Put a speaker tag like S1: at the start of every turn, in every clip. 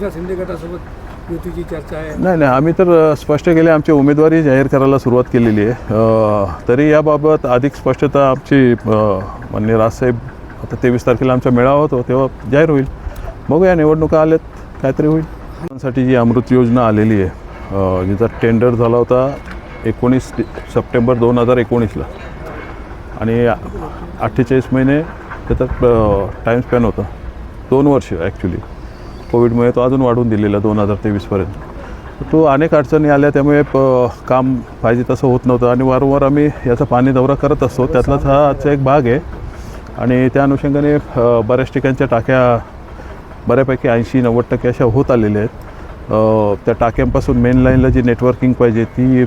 S1: शिंदे गटासोबत युतीची चर्चा आहे.
S2: नाही नाही आम्ही तर स्पष्ट केले आमची उमेदवारी जाहीर करायला सुरुवात केलेली आहे. तरी याबाबत अधिक स्पष्टता आमची मान्य राजसाहेब आता तेवीस तारखेला आमचा मेळावा होतो तेव्हा जाहीर होईल. बघूया निवडणुका आल्यात काहीतरी होईल. साठी जी अमृत योजना आलेली आहे जिचा टेंडर झाला होता एकोणीस सप्टेंबर दोन हजार एकोणीसला. आणि अठ्ठेचाळीस महिने त्याचा टाईम स्पॅन होता. दोन वर्ष ॲक्च्युली कोविडमुळे तो अजून वाढून दिलेला दोन हजार तेवीसपर्यंत. तो अनेक अडचणी आल्या त्यामुळे प काम पाहिजे तसं होत नव्हतं. आणि वारंवार आम्ही याचा पाणी दौरा करत असतो. त्यातलाच हा आजचा एक भाग आहे. आणि त्या अनुषंगाने बऱ्याच ठिकाणच्या टाक्या बऱ्यापैकी ऐंशी नव्वद टक्के अशा होत आलेल्या आहेत. त्या टाक्यांपासून मेन लाईनला जी नेटवर्किंग पाहिजे ती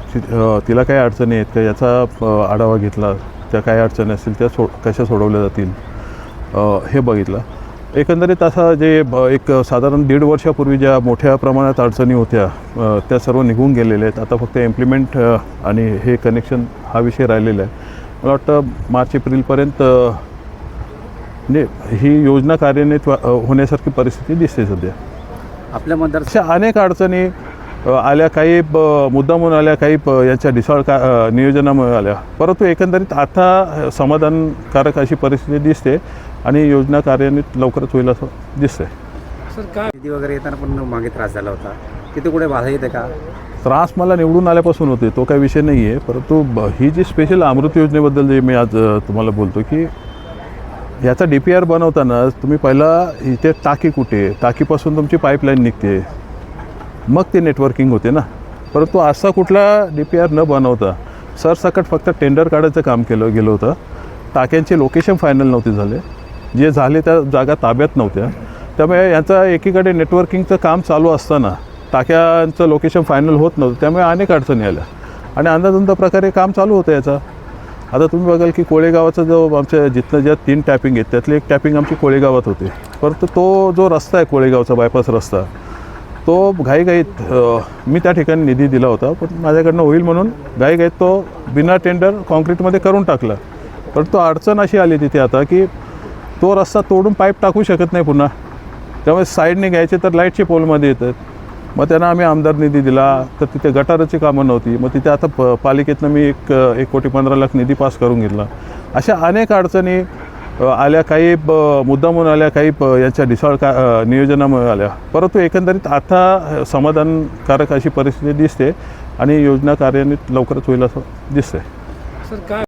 S2: तिला काय अडचणी आहेत? का याचा आढावा घेतला? त्या काय अडचणी असतील त्या सो कशा सोडवल्या जातील? हे बघितलं. एकंदरीत असा जे एक साधारण दीड वर्षापूर्वी ज्या मोठ्या प्रमाणात अडचणी होत्या त्या सर्व निघून गेलेल्या आहेत. आता फक्त इम्प्लिमेंट आणि हे कनेक्शन हा विषय राहिलेला आहे. मला वाटतं मार्च एप्रिलपर्यंत म्हणजे ही योजना कार्यान्वित होण्यासारखी परिस्थिती दिसते सध्या.
S3: आपल्या मतदार
S2: अशा अनेक अडचणी आल्या काही मुद्दामून आल्या काही यांच्या ढिसाळ का नियोजनामुळे आल्या. परंतु एकंदरीत आता समाधानकारक अशी परिस्थिती दिसते आणि योजना कार्यान्वित लवकरच होईल असं दिसतंय.
S1: सर काय?
S3: निधी वगैरे येताना पण मागे त्रास झाला होता. तिथे कुठे बाधा येते का?
S2: त्रास मला निवडून आल्यापासून होते तो काही विषय नाही आहे परंतु ही जी स्पेशल अमृत योजनेबद्दल जे मी आज तुम्हाला बोलतो की याचा डी पी आर बनवताना तुम्ही पहिला इथे टाकी कुठे? टाकीपासून तुमची पाईपलाईन निघते. मग ते नेटवर्किंग होते ना. परंतु असा कुठला डी पी आर न बनवता सरसकट फक्त टेंडर काढायचं काम केलं गेलं होतं. टाक्यांचे लोकेशन फायनल नव्हते झाले. जे झाले त्या जागा ताब्यात नव्हत्या. त्यामुळे याचा एकीकडे नेटवर्किंगचं काम चालू असताना टाक्यांचं लोकेशन फायनल होत नव्हतं. त्यामुळे अनेक अडचणी आल्या. आणि अंदाजंदा प्रकारे काम चालू होतं याचा. आता तुम्ही बघाल की कोळेगावाचा जो आमच्या जिथनं ज्या तीन टॅपिंग आहेत त्यातली एक टॅपिंग आमची कोळेगावात होते. परंतु तो जो रस्ता आहे कोळेगावचा बायपास रस्ता तो घाईघाईत मी त्या ठिकाणी निधी दिला होता पण माझ्याकडनं होईल म्हणून घाईघाईत तो बिना टेंडर कॉन्क्रीटमध्ये करून टाकला. परंतु अडचण अशी आली तिथे आता की तो रस्ता तोडून पाईप टाकू शकत नाही पुन्हा. त्यामुळे साईडने घ्यायचे तर लाईटचे पोलमध्ये येतात. मग त्यांना आम्ही आमदार निधी दिला तर तिथे गटाराची कामं नव्हती. मग तिथे आता प पालिकेतनं मी एक एक कोटी पंधरा लाख निधी पास करून घेतला. अशा अनेक अडचणी आल्या काही ब मुद्दामून आल्या काही याच्या यांच्या ढिसाळ का नियोजनामुळे आल्या. परंतु एकंदरीत आता समाधानकारक अशी परिस्थिती दिसते आणि योजना कार्यान्वित लवकरच होईल असं दिसतंय.
S1: सर काय